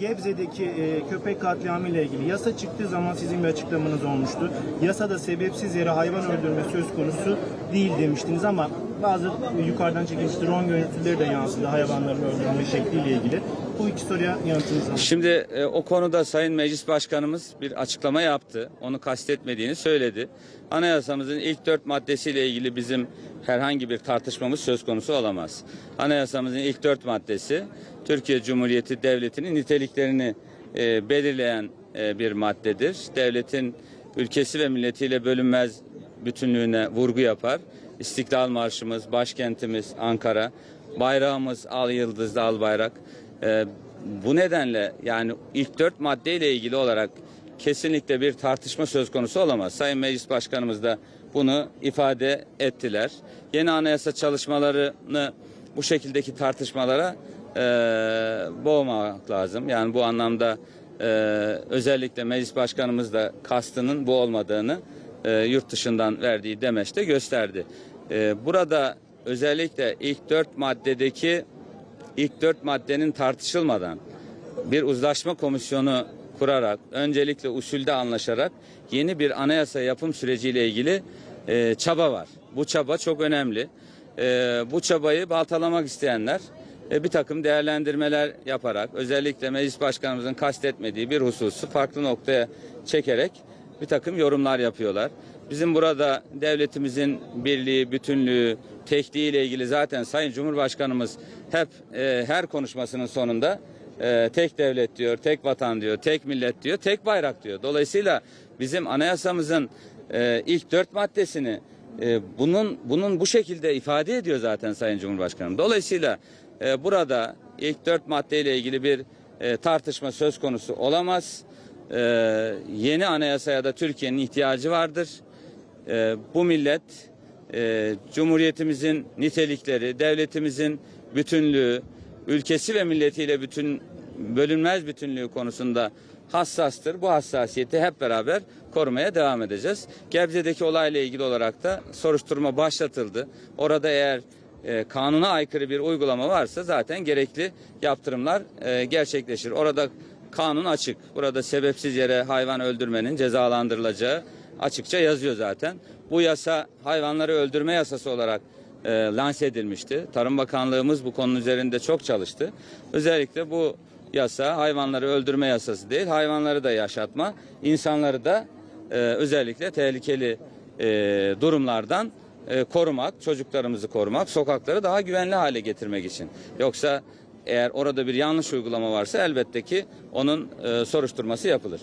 Gebze'deki e, köpek katliamı ile ilgili yasa çıktığı zaman sizin bir açıklamanız olmuştu. Yasada sebepsiz yere hayvan öldürme söz konusu değil demiştiniz ama bazı yukarıdan çekilmiş drone görüntüleri de yansıdı hayvanların öldürülme şekliyle ilgili. Bu iki soruya yanıtınızı alayım. Şimdi e, o konuda Sayın Meclis Başkanımız bir açıklama yaptı. Onu kastetmediğini söyledi. Anayasamızın ilk dört maddesiyle ilgili bizim herhangi bir tartışmamız söz konusu olamaz. Anayasamızın ilk dört maddesi Türkiye Cumhuriyeti Devleti'nin niteliklerini e, belirleyen e, bir maddedir. Devletin ülkesi ve milletiyle bölünmez bütünlüğüne vurgu yapar. İstiklal Marşımız, başkentimiz Ankara, bayrağımız al yıldızlı al bayrak. Ee, bu nedenle yani ilk dört maddeyle ilgili olarak kesinlikle bir tartışma söz konusu olamaz. Sayın Meclis Başkanımız da bunu ifade ettiler. Yeni anayasa çalışmalarını bu şekildeki tartışmalara e, boğmamak lazım. Yani bu anlamda e, özellikle Meclis Başkanımız da kastının bu olmadığını e, yurt dışından verdiği demeçte gösterdi. E, burada özellikle ilk dört maddedeki ilk dört maddenin tartışılmadan bir uzlaşma komisyonu kurarak öncelikle usulde anlaşarak yeni bir anayasa yapım süreciyle ilgili e, çaba var. Bu çaba çok önemli. E, bu çabayı baltalamak isteyenler e, bir takım değerlendirmeler yaparak özellikle meclis başkanımızın kastetmediği bir hususu farklı noktaya çekerek bir takım yorumlar yapıyorlar. Bizim burada devletimizin birliği, bütünlüğü, tekliği ile ilgili zaten Sayın Cumhurbaşkanımız hep e, her konuşmasının sonunda e, tek devlet diyor, tek vatan diyor, tek millet diyor, tek bayrak diyor. Dolayısıyla bizim anayasamızın e, ilk dört maddesini e, bunun bunun bu şekilde ifade ediyor zaten Sayın Cumhurbaşkanım. Dolayısıyla e, burada ilk dört maddeyle ilgili bir e, tartışma söz konusu olamaz. E, yeni anayasaya da Türkiye'nin ihtiyacı vardır. E, bu millet e, Cumhuriyetimizin nitelikleri, devletimizin bütünlüğü, ülkesi ve milletiyle bütün bölünmez bütünlüğü konusunda hassastır. Bu hassasiyeti hep beraber korumaya devam edeceğiz. Gebze'deki olayla ilgili olarak da soruşturma başlatıldı. Orada eğer e, kanuna aykırı bir uygulama varsa zaten gerekli yaptırımlar e, gerçekleşir. Orada kanun açık. Burada sebepsiz yere hayvan öldürmenin cezalandırılacağı açıkça yazıyor zaten. Bu yasa hayvanları öldürme yasası olarak e, lanse edilmişti. Tarım Bakanlığımız bu konunun üzerinde çok çalıştı. Özellikle bu yasa hayvanları öldürme yasası değil, hayvanları da yaşatma, insanları da e, özellikle tehlikeli e, durumlardan e, korumak, çocuklarımızı korumak, sokakları daha güvenli hale getirmek için. Yoksa eğer orada bir yanlış uygulama varsa elbette ki onun e, soruşturması yapılır.